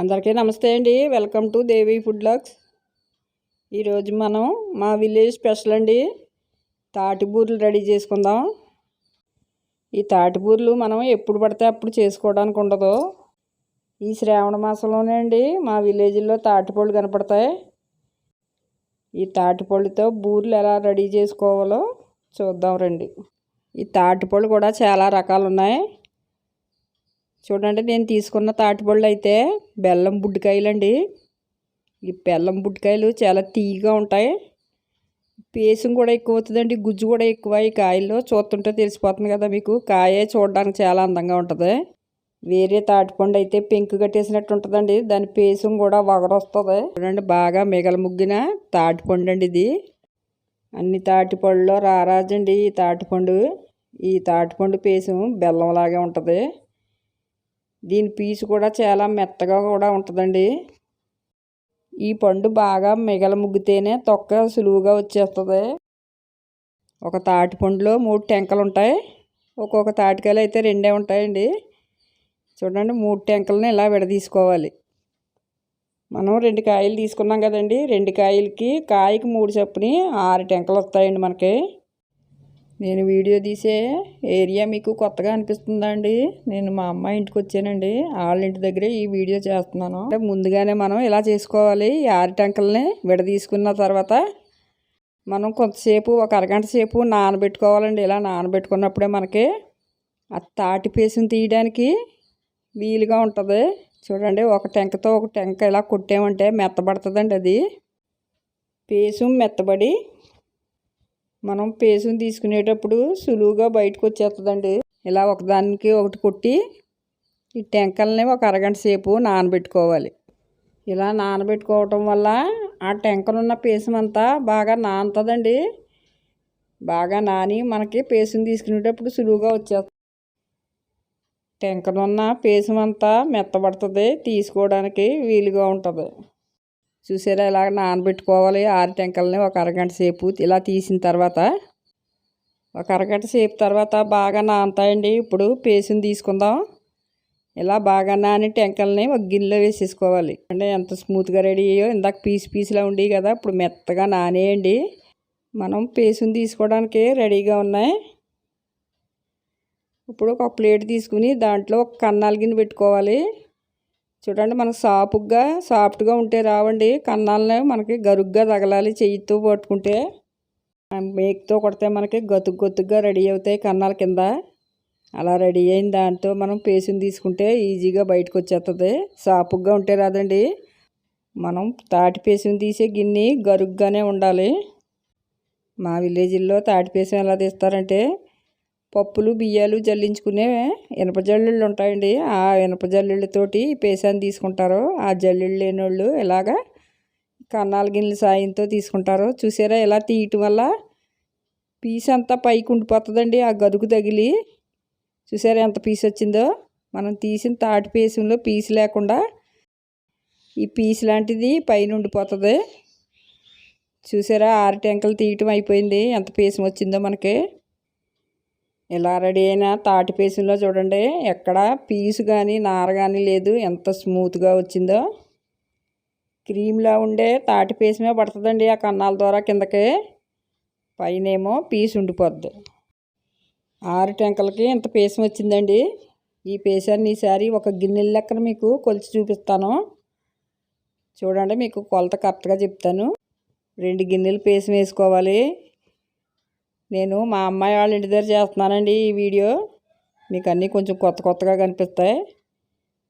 అందరికీ నమస్తే అండి. Welcome to Devi food logs ఈరోజు మనం మా విలేజ్ స్పెషల్ అండి. తాటిబూర్లు రెడీ చేసుకుందాం. ఈ తాటిబూర్లు మనం ఎప్పుడు పడితే అప్పుడు చేసుకోవడానికి ఉండదు. ఈ శ్రావణ మాసంలోనే అండి మా విలేజ్లో తాటిపళ్ళు కనపడతాయి. ఈ తాటిపళ్ళుతో బూర్లు ఎలా రెడీ చేసుకోవాలో చూద్దాం రండి. ఈ తాటిపళ్ళు కూడా చాలా రకాలు ఉన్నాయి. చూడండి నేను తీసుకున్న తాటిపళ్ళు అయితే బెల్లం బుడ్డికాయలు అండి ఈ బెల్లం బుడ్డికాయలు చాలా తీయగా ఉంటాయి. పేసం కూడా ఎక్కువ అవుతుందండి గుజ్జు కూడా ఎక్కువ. ఈ కాయల్లో చూస్తుంటే తెలిసిపోతుంది కదా మీకు కాయే చూడడానికి చాలా అందంగా ఉంటుంది. వేరే తాటిపండు అయితే పెంకు కట్టేసినట్టు ఉంటుందండి దాని పేసం కూడా వగరొస్తుంది. చూడండి బాగా మిగల ముగ్గిన తాటిపండు అండి ఇది. అన్ని తాటిపళ్ళలో రారాజండి ఈ తాటిపండు. ఈ తాటిపండు పేసం బెల్లంలాగే ఉంటుంది. దీని పీచు కూడా చాలా మెత్తగా కూడా ఉంటుందండి. ఈ పండు బాగా మిగల ముగ్గితేనే తొక్క సులువుగా వచ్చేస్తుంది. ఒక తాటి పండులో మూడు టెంకలు ఉంటాయి. ఒక్కొక్క తాటికాయలు అయితే రెండే ఉంటాయండి. చూడండి మూడు టెంకలని ఇలా విడదీసుకోవాలి. మనం రెండు కాయలు తీసుకున్నాం కదండి. రెండు కాయలకి కాయకి మూడు చొప్పుని ఆరు టెంకలు వస్తాయండి మనకి. నేను వీడియో తీసే ఏరియా మీకు కొత్తగా అనిపిస్తుందా అండి నేను మా అమ్మాయి ఇంటికి వచ్చానండి. వాళ్ళ ఇంటి దగ్గరే ఈ వీడియో చేస్తున్నాను. అంటే ముందుగానే మనం ఇలా చేసుకోవాలి. ఈ ఆరు టెంకల్ని విడదీసుకున్న తర్వాత మనం కొంతసేపు ఒక అరగంట సేపు నానబెట్టుకోవాలండి. ఇలా నానబెట్టుకున్నప్పుడే మనకి ఆ తాటి పేసుని తీయడానికి వీలుగా ఉంటుంది. చూడండి ఒక టెంకతో ఒక టెంక ఇలా కొట్టామంటే మెత్తబడుతుందండి అది. పేసు మెత్తబడి మనం పేసుని తీసుకునేటప్పుడు సులువుగా బయటకు వచ్చేస్తుందండి. ఇలా ఒకదానికి ఒకటి కొట్టి ఈ టెంకల్ని ఒక అరగంట సేపు నానబెట్టుకోవాలి. ఇలా నానబెట్టుకోవటం వల్ల ఆ టెంకలున్న పేసమంతా బాగా నానుతుందండి. బాగా నాని మనకి పేసుని తీసుకునేటప్పుడు సులువుగా వచ్చేస్తుంది టెంకలున్న పేసమంతా మెత్తబడుతుంది. తీసుకోవడానికి వీలుగా ఉంటుంది. చూసారా ఇలాగ నానబెట్టుకోవాలి. ఆరు టెంకల్ని ఒక అరగంట సేపు ఇలా తీసిన తర్వాత ఒక అరగంట సేపు తర్వాత బాగా నానతాయండి. ఇప్పుడు పేసుని తీసుకుందాం. ఇలా బాగా నాని టెంకల్ని ఒక గిన్నెలో వేసేసుకోవాలి. అంటే ఎంత స్మూత్గా రెడీ అయ్యో ఇందాక పీస్ పీసులా ఉండేవి కదా ఇప్పుడు మెత్తగా నానేయండి. మనం పేసుని తీసుకోవడానికి రెడీగా ఉన్నాయి. ఇప్పుడు ఒక ప్లేట్ తీసుకుని దాంట్లో ఒక కన్నాల గిన్నె పెట్టుకోవాలి. చూడండి మనకు సాపుగ్గా సాఫ్ట్గా ఉంటే రావండి. కన్నాలనే మనకి గరుగ్గా తగలాలి చెయ్యితో పట్టుకుంటే. మేక్తో కొడితే మనకి గతుకు గతుగ్గా రెడీ అవుతాయి కన్నాల కింద. అలా రెడీ అయిన దాంతో మనం పేసుని తీసుకుంటే ఈజీగా బయటకు వచ్చేస్తుంది సాపుగా ఉంటే రాదండి. మనం తాటి పేసుని తీసే గిన్నె గరుగ్గానే ఉండాలి. మా విలేజ్లో తాటి పేసం ఎలా తీస్తారంటే పప్పులు బియ్యాలు జల్లించుకునే ఇనప జల్లుళ్ళు ఉంటాయండి. ఆ ఇనప జల్లుళ్ళతోటి పేసాన్ని తీసుకుంటారు ఆ జల్లుళ్ళు లేనోళ్ళు ఇలాగా కన్నాల గిన్నెల సాయంతో తీసుకుంటారు చూసారా? ఇలా తీయటం వల్ల పీస్ అంతా పైకి ఉండిపోతుందండి ఆ గదుకు తగిలి. చూసారా ఎంత పీస్ వచ్చిందో? మనం తీసిన తాటి పేసంలో పీస్ లేకుండా ఈ పీస్ లాంటిది పైన ఉండిపోతుంది. చూసారా? ఆరు టెంకలు తీయటం అయిపోయింది. ఎంత పీసం వచ్చిందో మనకి. ఇలా రెడీ అయిన తాటి పేసులో చూడండి ఎక్కడ పీసు కానీ నార కానీ లేదు. ఎంత స్మూత్గా వచ్చిందో. క్రీమ్లా ఉండే తాటి పేసమే పడుతుందండి ఆ కన్నాల ద్వారా కిందకి. పైనేమో పీసు ఉండిపోద్ది. ఆరు టెంకలకి ఇంత పేసం వచ్చిందండి. ఈ పేసాన్ని ఈసారి ఒక గిన్నెల లెక్కన మీకు కొలిచి చూపిస్తాను. చూడండి మీకు కొలత కరెక్ట్గా చెప్తాను. రెండు గిన్నెలు పేసం వేసుకోవాలి. నేను మా అమ్మాయి వాళ్ళ ఇంటి దగ్గర చేస్తున్నానండి ఈ వీడియో. మీకు అన్నీ కొంచెం కొత్త కొత్తగా కనిపిస్తాయి.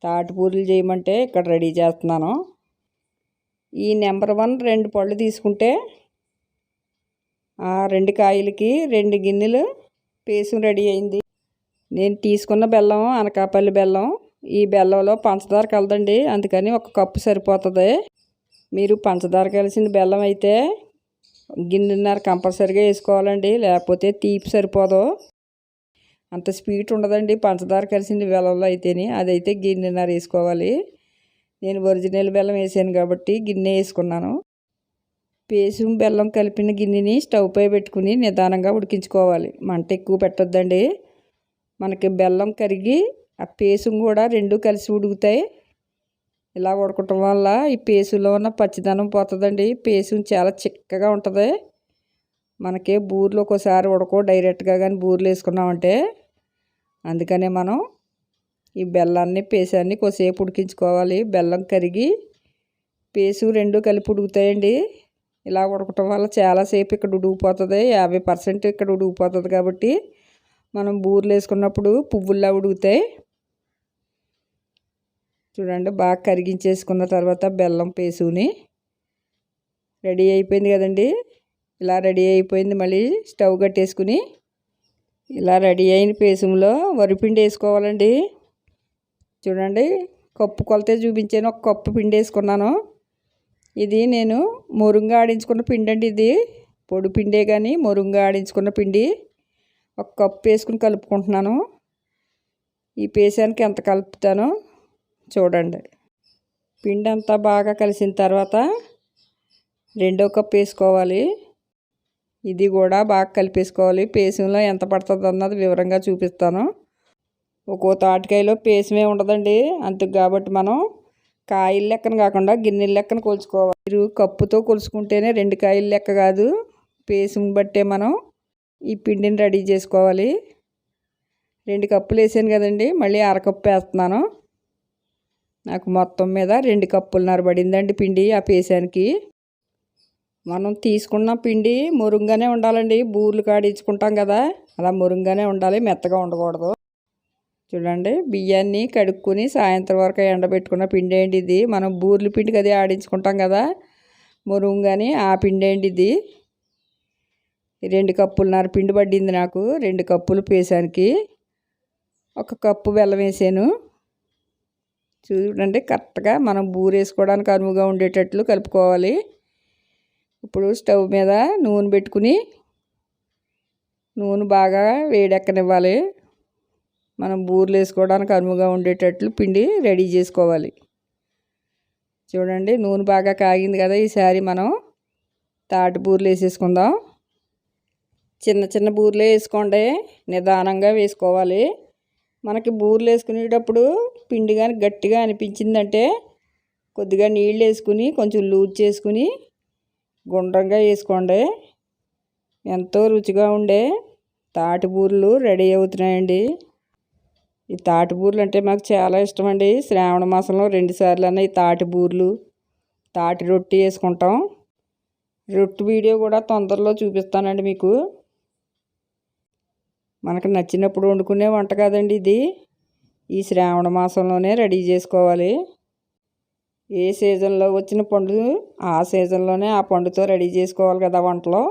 తాటిపూరులు చేయమంటే ఇక్కడ రెడీ చేస్తున్నాను. ఈ నెంబర్ వన్ రెండు పళ్ళు తీసుకుంటే ఆ రెండు కాయలకి రెండు గిన్నెలు పేసం రెడీ అయింది. నేను తీసుకున్న బెల్లం అనకాపల్లి బెల్లం ఈ బెల్లంలో పంచదార కలదండి అందుకని ఒక కప్పు సరిపోతుంది. మీరు పంచదార కలిసిన బెల్లం అయితే గిన్నెన్నర కంపల్సరీగా వేసుకోవాలండి. లేకపోతే తీపి సరిపోదు. అంత స్వీట్ ఉండదండి. పంచదార కలిసింది బెల్లంలో అయితేనే అదైతే గిన్నెన్నర వేసుకోవాలి. నేను ఒరిజినల్ బెల్లం వేసాను కాబట్టి గిన్నె వేసుకున్నాను. పేసుం బెల్లం కలిపిన గిన్నెని స్టవ్ పై పెట్టుకుని నిదానంగా ఉడికించుకోవాలి. మంట ఎక్కువ పెట్టొద్దండి. మనకి బెల్లం కరిగి ఆ పేసం కూడా రెండు కలిసి ఉడుకుతాయి. ఇలా ఉడకటం వల్ల ఈ పేసులో ఉన్న పచ్చిదనం పోతుందండి. పేసు చాలా చిక్కగా ఉంటుంది. మనకి బూర్లు ఒకసారి ఉడకో డైరెక్ట్గా కానీ బూర్లు వేసుకున్నామంటే. అందుకనే మనం ఈ బెల్లాన్ని పేసాన్ని కొద్దిసేపు ఉడికించుకోవాలి. బెల్లం కరిగి పేసు రెండు కలిపి ఉడుకుతాయండి. ఇలా ఉడకటం వల్ల చాలాసేపు ఇక్కడ ఉడికిపోతుంది. యాభై పర్సెంట్ ఇక్కడ ఉడికిపోతుంది కాబట్టి మనం బూర్లు వేసుకున్నప్పుడు పువ్వుల్లా ఉడుకుతాయి. చూడండి బాగా కరిగించేసుకున్న తర్వాత బెల్లం పేసుని రెడీ అయిపోయింది కదండి. ఇలా రెడీ అయిపోయింది. మళ్ళీ స్టవ్ కట్టేసుకుని ఇలా రెడీ అయిన పేసంలో వరిపిండి వేసుకోవాలండి. చూడండి కప్పు కొలతే చూపించాను. ఒక కప్పు పిండి వేసుకున్నాను. ఇది నేను మురుంగా ఆడించుకున్న పిండి అండి ఇది. పొడి పిండే కానీ మురుంగా ఆడించుకున్న పిండి. ఒక కప్పు వేసుకుని కలుపుకుంటున్నాను. ఈ పేసానికి ఎంత కలుపుతానో? చూడండి. పిండి అంతా బాగా కలిసిన తర్వాత రెండో కప్పు వేసుకోవాలి. ఇది కూడా బాగా కలిపేసుకోవాలి. పేసంలో ఎంత పడుతుంది అన్నది వివరంగా చూపిస్తాను. ఒక్కో తాటికాయలో పేసమే ఉండదండి. అందుకు కాబట్టి మనం కాయల లెక్కన కాకుండా గిన్నెల లెక్కన కొలుచుకోవాలి. మీరు కప్పుతో కొలుచుకుంటేనే రెండు కాయల లెక్క కాదు. పేసుని బట్టే మనం ఈ పిండిని రెడీ చేసుకోవాలి. రెండు కప్పులు వేసాను కదండి. మళ్ళీ అరకప్పు వేస్తున్నాను. నాకు మొత్తం మీద రెండు కప్పులున్నర పడిందండి పిండి ఆ పేసానికి మనం తీసుకున్న పిండి మురుంగానే ఉండాలండి. బూర్లు కాడించుకుంటాం కదా అలా మురుంగానే ఉండాలి మెత్తగా ఉండకూడదు. చూడండి బియ్యాన్ని కడుక్కొని సాయంత్రం వరకు ఎండబెట్టుకున్న పిండి ఏంటి ఇది. మనం బూర్లు పిండి అది ఆడించుకుంటాం కదా మురుంగాని ఆ పిండి ఏంటి ఇది. రెండు కప్పులున్నర పిండి పడింది నాకు రెండు కప్పులు పేసానికి ఒక కప్పు బెల్లం వేసాను. చూడండి కరెక్ట్గా మనం బూరేసుకోవడానికి అనువుగా ఉండేటట్లు కలుపుకోవాలి. ఇప్పుడు స్టవ్ మీద నూనె పెట్టుకుని నూనె బాగా వేడెక్కనివ్వాలి. మనం బూర్లు వేసుకోవడానికి అనువుగా ఉండేటట్లు పిండి రెడీ చేసుకోవాలి. చూడండి నూనె బాగా కాగింది కదా ఈసారి మనం తాటి బూర్లు వేసేసుకుందాం. చిన్న చిన్న బూర్లే వేసుకోండి నిదానంగా వేసుకోవాలి. మనకి బూర్లు వేసుకునేటప్పుడు పిండి కానీ గట్టిగా అనిపించిందంటే కొద్దిగా నీళ్ళు వేసుకుని కొంచెం లూజ్ చేసుకుని గుండ్రంగా వేసుకోండి. ఎంతో రుచిగా ఉండే తాటి బూరెలు రెడీ అవుతున్నాయండి. ఈ తాటి బూరెలు అంటే మాకు చాలా ఇష్టం అండి శ్రావణ మాసంలో రెండుసార్లు అన్న ఈ తాటి బూరెలు తాటి రొట్టి వేసుకుంటాం. రొట్టి వీడియో కూడా తొందరలో చూపిస్తానండి మీకు. మనకు నచ్చినప్పుడు వండుకునే వంట కాదండి ఇది. ఈ శ్రావణ మాసంలోనే రెడీ చేసుకోవాలి. ఏ సీజన్లో వచ్చిన పండు ఆ సీజన్లోనే ఆ పండుతో రెడీ చేసుకోవాలి కదా వంటలో.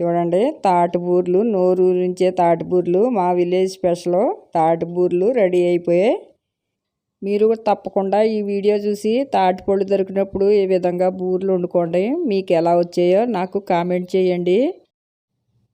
చూడండి తాటిబూర్లు నోరూరించే తాటిబూర్లు మా విలేజ్ స్పెషల్ తాటిబూర్లు రెడీ అయిపోయాయి. మీరు తప్పకుండా ఈ వీడియో చూసి తాటిపళ్ళు దొరికినప్పుడు ఏ విధంగా బూర్లు వండుకోండి మీకు ఎలా వచ్చాయో నాకు కామెంట్ చేయండి.